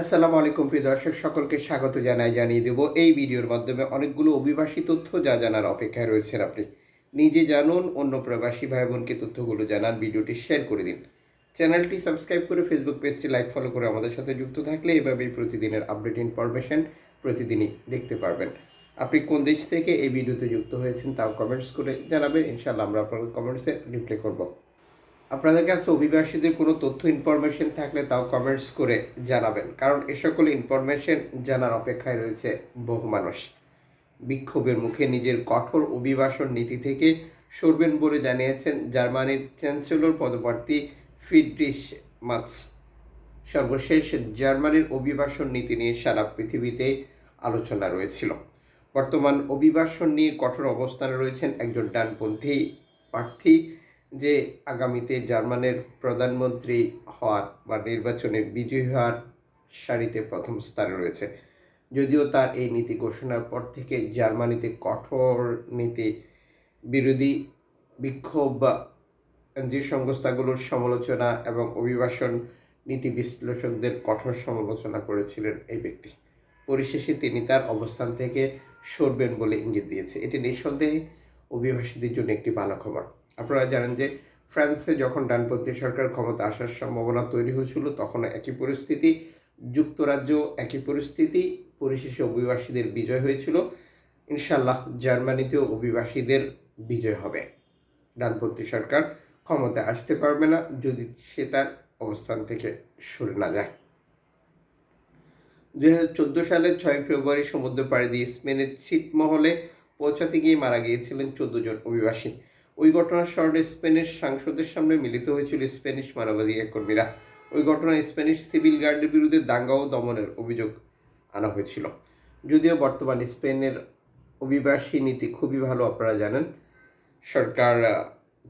আসসালামু আলাইকুম প্রিয় দর্শক, সকলকে স্বাগত জানাই, জানিয়ে দেব। এই ভিডিওর মাধ্যমে অনেকগুলো অভিবাসী তথ্য যা জানার অপেক্ষায় রয়েছেন আপনি। নিজে জানুন, অন্য প্রবাসী ভাই বোনকে তথ্যগুলো জানান, ভিডিওটি শেয়ার করে দিন। চ্যানেলটি সাবস্ক্রাইব করে ফেসবুক পেজটি লাইক ফলো করে আমাদের সাথে যুক্ত থাকলে এভাবেই প্রতিদিনের আপডেট ইনফরমেশন প্রতিদিনই দেখতে পারবেন। আপনি কোন দেশ থেকে এই ভিডিওতে যুক্ত হয়েছেন তাও কমেন্টস করে জানাবেন। ইনশাআল্লাহ আমরা আপনার কমেন্টসে রিপ্লাই করব। আপনাদের কাছে অভিবাসীদের কোনো তথ্য ইনফরমেশন থাকলে তাও কমেন্টস করে জানাবেন। কারণ এ সকল ইনফরমেশন জানার অপেক্ষায় রয়েছে বহু মানুষ। বিক্ষোভের মুখে নিজের কঠোর অভিবাসন নীতি থেকে সরবেন বলে জানিয়েছেন জার্মানির চ্যান্সেলর পদপ্রার্থী ফিডরিশ মাছ সর্বশেষ জার্মানির অভিবাসন নীতি নিয়ে সারা পৃথিবীতে আলোচনা রয়েছিল। বর্তমান অভিবাসন নিয়ে কঠোর অবস্থানে রয়েছেন একজন ডানপন্থী প্রার্থী যে আগামীতে জার্মানের প্রধানমন্ত্রী হওয়ার বা নির্বাচনে বিজয়ী হওয়ার সারিতে প্রথম স্থানে রয়েছে। যদিও তার এই নীতি ঘোষণার পর থেকে জার্মানিতে কঠোর নীতি বিরোধী বিক্ষোভ বা যে সংস্থাগুলোর সমালোচনা এবং অভিবাসন নীতি বিশ্লেষকদের কঠোর সমালোচনা করেছিলেন এই ব্যক্তি। পরিশেষে তিনি তার অবস্থান থেকে সরবেন বলে ইঙ্গিত দিয়েছে। এটি নিঃসন্দেহে অভিবাসীদের জন্য একটি ভালো খবর। আপনারা জানেন যে ফ্রান্সে যখন ডানপন্থী সরকার ক্ষমতা আসার সম্ভাবনা তৈরি হয়েছিল, তখন একই পরিস্থিতি, যুক্তরাজ্য একই পরিস্থিতি, পরিশেষে অভিবাসীদের বিজয় হয়েছিল। ইনশাল্লাহ জার্মানিতেও অভিবাসীদের বিজয় হবে। ডানপন্থী সরকার ক্ষমতায় আসতে পারবে না যদি সে তার অবস্থান থেকে সরে না যায়। দুই হাজার চোদ্দ সালের ছয় ফেব্রুয়ারি সমুদ্র পাড়ি দিয়ে স্পেনের ছিটমহলে পৌঁছাতে গিয়ে মারা গিয়েছিলেন চোদ্দ জন অভিবাসী। ওই ঘটনার স্মরণে স্পেনের সাংসদের সামনে মিলিত হয়েছিল স্প্যানিশ মানবাধিকার কর্মীরা। ওই ঘটনায় স্প্যানিশ সিভিল গার্ডের বিরুদ্ধে দাঙ্গা ও দমনের অভিযোগ আনা হয়েছিল। যদিও বর্তমানে স্পেনের অভিবাসী নীতি খুবই ভালো, আপনারা জানেন। সরকার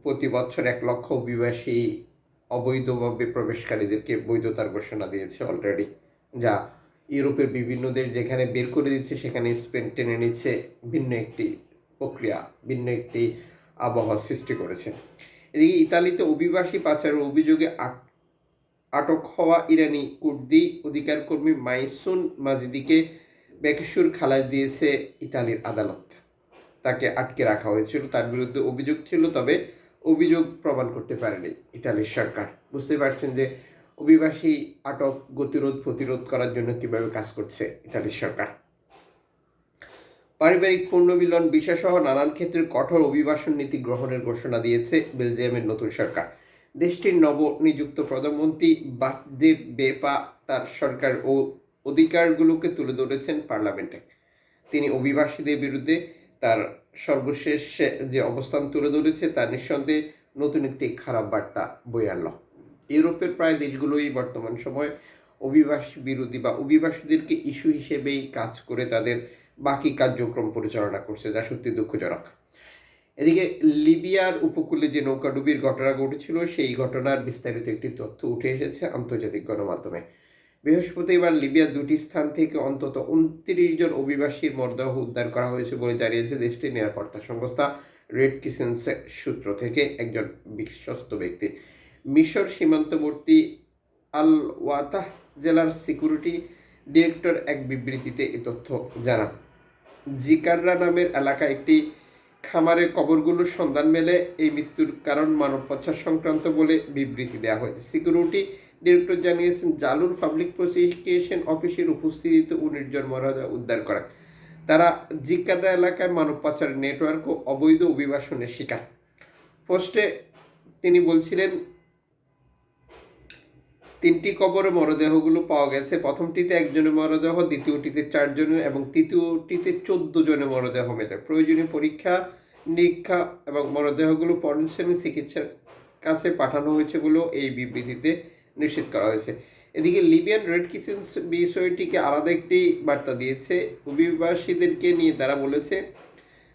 প্রতি বছর এক লক্ষ অভিবাসী অবৈধভাবে প্রবেশকারীদেরকে বৈধতার ঘোষণা দিয়েছে অলরেডি যা ইউরোপের বিভিন্ন দেশ যেখানে বের করে দিচ্ছে, সেখানে স্পেন টেনে নিচ্ছে ভিন্ন একটি প্রক্রিয়া, ভিন্ন একটি আবহাওয়া সৃষ্টি করেছে এদিকে ইতালিতে অভিবাসী পাচারের অভিযোগে আট- আটক হওয়া ইরানি কুর্দি অধিকার কর্মী মাইসুন মাজিদিকে বেকসুর খালাস দিয়েছে ইতালির আদালত। তাকে আটকে রাখা হয়েছিল। তার বিরুদ্ধে অভিযোগ ছিল, তবে অভিযোগ প্রমাণ করতে পারেনি ইতালির সরকার। বুঝতে পারছেন যে অভিবাসী আটক গতিরোধ প্রতিরোধ করার জন্য কীভাবে কাজ করছে ইতালির সরকার। পারিবারিক পুনর্মিলন বিষয়সহ নানান ক্ষেত্রে কঠোর অভিবাসন নীতি গ্রহণের ঘোষণা দিয়েছে বেলজিয়ামের নতুন সরকার। দেশটির নবনিযুক্ত প্রধানমন্ত্রী বাকদেব বেপা তার সরকার ও অধিকারগুলোকে তুলে ধরেছেন পার্লামেন্টে। তিনি অভিবাসীদের বিরুদ্ধে তার সর্বশেষ যে অবস্থান তুলে ধরেছে তা নিঃসন্দেহে নতুন একটি খারাপ বার্তা বয়ে আনল। ইউরোপের প্রায় দেশগুলোই বর্তমান সময় অভিবাসী বিরোধী বা অভিবাসীদেরকে ইস্যু হিসেবেই কাজ করে তাদের বাকি কার্যক্রম পরিচালনা করছে, যা সত্যি দুঃখজনক। এদিকে লিবিয়ার উপকূলে যে নৌকাডুবির ঘটনা ঘটেছিল, সেই ঘটনার বিস্তারিত একটি তথ্য উঠে এসেছে আন্তর্জাতিক গণমাধ্যমে। বৃহস্পতিবার লিবিয়ার দুটি স্থান থেকে অন্তত উনত্রিশ জন অভিবাসীর মরদেহ উদ্ধার করা হয়েছে বলে জানিয়েছে দেশটির নিরাপত্তা সংস্থা রেড কিসেন্স সূত্র থেকে একজন বিশ্বস্ত ব্যক্তি। মিশর সীমান্তবর্তী আল ওয়াতাহ জেলার সিকিউরিটি ডিরেক্টর এক বিবৃতিতে এ তথ্য জানান। জিকাররা নামের এলাকায় একটি খামারে কবরগুলোর সন্ধান মেলে। এই মৃত্যুর কারণ মানব পাচার সংক্রান্ত বলে বিবৃতি দেওয়া হয়েছে। সিকিউরিটি ডিরেক্টর জানিয়েছেন, জালুর পাবলিক প্রসিকিউশন অফিসের উপস্থিতিতে উনিশ জন মরদেহ উদ্ধার করে। তারা জিকাররা এলাকায় মানব পাচারের নেটওয়ার্ক ও অবৈধ অভিবাসনের শিকার। পোস্টে তিনি বলছিলেন তিনটি কবরে মরদেহগুলো পাওয়া গেছে। প্রথমটিতে একজনের মরদেহ, দ্বিতীয়টিতে চারজনের এবং তৃতীয়টিতে চোদ্দ জনের মরদেহ মেলে। প্রয়োজনীয় পরীক্ষা, নিরীক্ষা এবং মরদেহগুলো পরশনী চিকিৎসার কাছে পাঠানো হয়েছে বলেও এই বিবৃতিতে নিশ্চিত করা হয়েছে। এদিকে লিবিয়ান রেড কিচেন্স বিষয়টিকে আলাদা একটি বার্তা দিয়েছে। অভিবাসীদেরকে নিয়ে তারা বলেছে,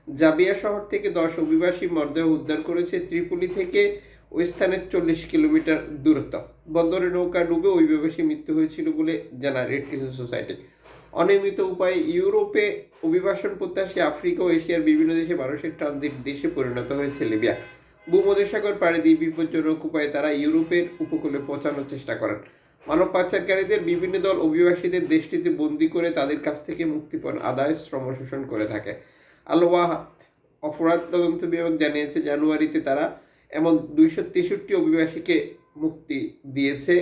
জাবিয়া শহর থেকে দশ অভিবাসী মরদেহ উদ্ধার করেছে। ত্রিপুলি থেকে ওই স্থানের চল্লিশ কিলোমিটার দূরত্ব। বন্দরে নৌকা ডুবে ওই অভিবাসী মৃত্যু হয়েছিল বলে জানা রেড কিচেন সোসাইটি। অনিয়মিত উপায়ে ইউরোপে অভিবাসন প্রত্যাশী আফ্রিকা ও এশিয়ার বিভিন্ন দেশে মানুষের ট্রানজিট দেশে পরিণত হয়েছে লিবিয়া। ভূমধ্যসাগর পাড়ি দিয়ে বিপজ্জনক উপায়ে তারা ইউরোপের উপকূলে পৌঁছানোর চেষ্টা করেন। মানব পাচারকারীদের বিভিন্ন দল অভিবাসীদের দেশটিতে বন্দি করে তাদের কাছ থেকে মুক্তিপণ, আদায়, শ্রম শোষণ করে থাকে। আল ওয়াহাদ অপরাধ তদন্ত বিভাগ জানিয়েছে, জানুয়ারিতে তারা এমন দুইশো তেষট্টি অভিবাসীকে মুক্তি দিয়েছে,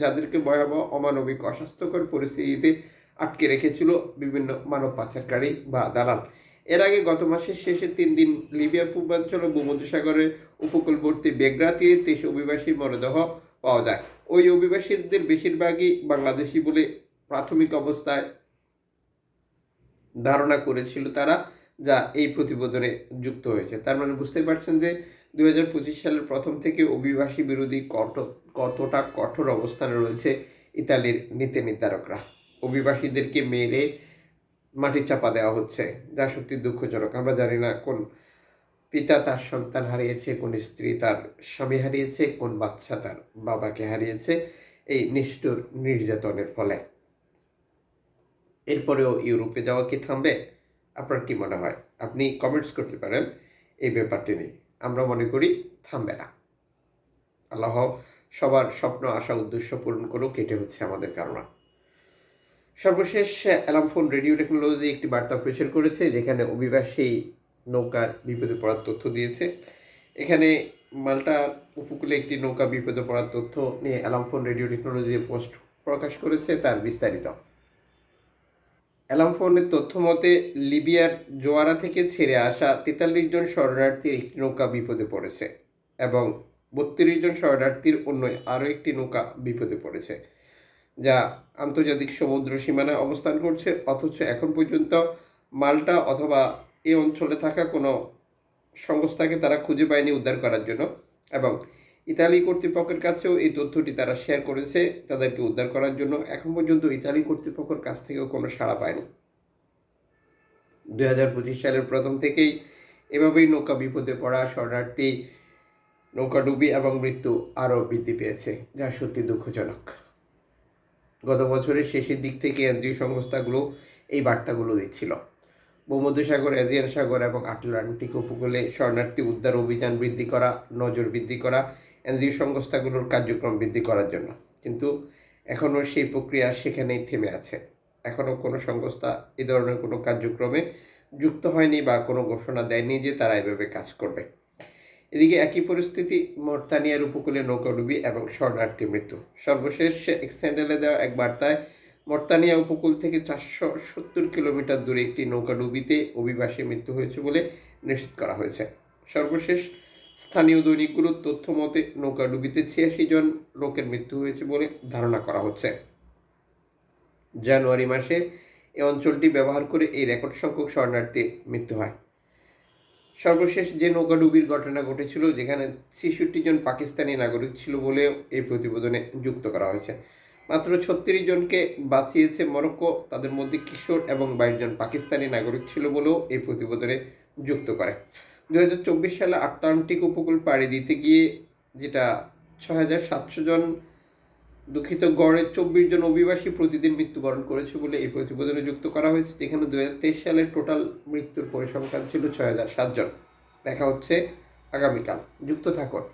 যাদেরকে ভয়াবহ অমানবিক অস্বাস্থ্যকর পরিস্থিতিতে আটকে রেখেছিল বিভিন্ন মানব পাচারকারী বা দালাল। এর আগে গত মাসের শেষে তিন দিন লিবিয়া, পূর্বাঞ্চল ও ভূমধ্যসাগরের উপকূলবর্তী বেগরা তেইশ অভিবাসীর মরদেহ পাওয়া যায়। ওই অভিবাসীদের বেশিরভাগই বাংলাদেশি বলে প্রাথমিক অবস্থায় ধারণা করেছিল তারা, যা এই প্রতিবেদনে যুক্ত হয়েছে। তার মানে বুঝতে পারছেন যে দুই হাজার পঁচিশ সালের প্রথম থেকে অভিবাসী বিরোধী কট কতটা কঠোর অবস্থানে রয়েছে ইতালির নীতি নির্ধারকরা অভিবাসীদেরকে মেরে মাটির চাপা দেওয়া হচ্ছে, যা সত্যি দুঃখজনক। আমরা জানি না কোন পিতা তার সন্তান হারিয়েছে, কোন স্ত্রী তার স্বামী হারিয়েছে, কোন বাচ্চা তার বাবাকে হারিয়েছে, এই নিষ্ঠুর নির্যাতনের ফলে। এরপরেও ইউরোপে যাওয়া কি থামবে? আপনার কি মনে হয়? আপনি কমেন্টস করতে পারেন, এই ব্যাপারটি নিয়ে। আমরা মনে করি থামবে না। আল্লাহ সবার স্বপ্ন, আশা, উদ্দেশ্য পূরণ করুক এটি হচ্ছে আমাদের কারণা সর্বশেষ অ্যালামফোন রেডিও টেকনোলজি একটি বার্তা প্রচার করেছে, যেখানে অভিবাসী নৌকার বিপদে পড়ার তথ্য দিয়েছে। এখানে মাল্টা উপকূলে একটি নৌকা বিপদে পড়ার তথ্য নিয়ে alarm phone radio technology post প্রকাশ করেছে, তার বিস্তারিত। অ্যালামফোনের তথ্য মতে, লিবিয়ার জোয়ারা থেকে ছেড়ে আসা তেতাল্লিশ জন শরণার্থীর একটি নৌকা বিপদে পড়েছে এবং বত্রিশ জন শরণার্থীর অন্য আরও একটি নৌকা বিপদে পড়েছে, যা আন্তর্জাতিক সমুদ্র সীমানায় অবস্থান করছে। অথচ এখন পর্যন্ত মাল্টা অথবা এ অঞ্চলে থাকা কোনো সংস্থাকে তারা খুঁজে পায়নি উদ্ধার করার জন্য এবং ইতালি কর্তৃপক্ষের কাছেও এই তথ্যটি তারা শেয়ার করেছে। তাদেরকে উদ্ধার করার জন্য এখন পর্যন্ত ইতালি কর্তৃপক্ষের কাছ থেকেও কোনো সাড়া পায়নি। দুই হাজার পঁচিশ সালের প্রথম থেকেই এভাবেই নৌকা বিপদে পড়া শরণার্থী, নৌকা ডুবি এবং মৃত্যু আরও বৃদ্ধি পেয়েছে, যা সত্যি দুঃখজনক। গত বছরের শেষের দিক থেকে এনজিও সংস্থাগুলো এই বার্তাগুলো দিচ্ছিল। ভূমধ্যসাগর এজিয়ান সাগর এবং আটলান্টিক উপকূলে শরণার্থী উদ্ধার অভিযান বৃদ্ধি করা, নজর বৃদ্ধি করা এনজিও সংস্থাগুলোর কার্যক্রম বৃদ্ধি করার জন্য। কিন্তু এখনও সেই প্রক্রিয়া সেখানেই থেমে আছে। এখনও কোনো সংস্থা এ ধরনের কোনো কার্যক্রমে যুক্ত হয়নি বা কোনো ঘোষণা দেয়নি যে তারা এভাবে কাজ করবে। এদিকে একই পরিস্থিতি মর্তানিয়ার উপকূলে নৌকাডুবি এবং শরণার্থী মৃত্যু। সর্বশেষ এক্সেন্ডেলে দেওয়া এক বার্তায়, মর্তানিয়া উপকূল থেকে চারশো সত্তর কিলোমিটার দূরে একটি নৌকাডুবিতে অভিবাসী মৃত্যু হয়েছে বলে নিশ্চিত করা হয়েছে। সর্বশেষ স্থানীয় দৈনিকগুলোর তথ্য মতে নৌকাডুবিতে ছিয়াশি জন লোকের মৃত্যু হয়েছে বলে ধারণা করা হচ্ছে। জানুয়ারি মাসে এই অঞ্চলটি ব্যবহার করে এই রেকর্ড সংখ্যক শরণার্থীর মৃত্যু হয়। সর্বশেষ যে নৌকাডুবির ঘটনা ঘটেছিল, যেখানে ছেষট্টি জন পাকিস্তানি নাগরিক ছিল বলেও এই প্রতিবেদনে যুক্ত করা হয়েছে। মাত্র ছত্রিশ জনকে বাঁচিয়েছে মরক্কো, তাদের মধ্যে কিশোর এবং বাইশ জন পাকিস্তানি নাগরিক ছিল বলেও এই প্রতিবেদনে যুক্ত করে। দু হাজার চব্বিশ সালে আটলান্টিক উপকূল পাড়ি দিতে গিয়ে যেটা ছ হাজার সাতশো জন দুঃখিত গড়ে চব্বিশ জন অভিবাসী প্রতিদিন মৃত্যুবরণ করেছে বলে এই প্রতিবেদনে যুক্ত করা হয়েছে, যেখানে দু হাজার তেইশ সালের টোটাল মৃত্যুর পরিসংখ্যান ছিল ছয় হাজার সাতজন দেখা হচ্ছে আগামীকাল। যুক্ত থাকুন।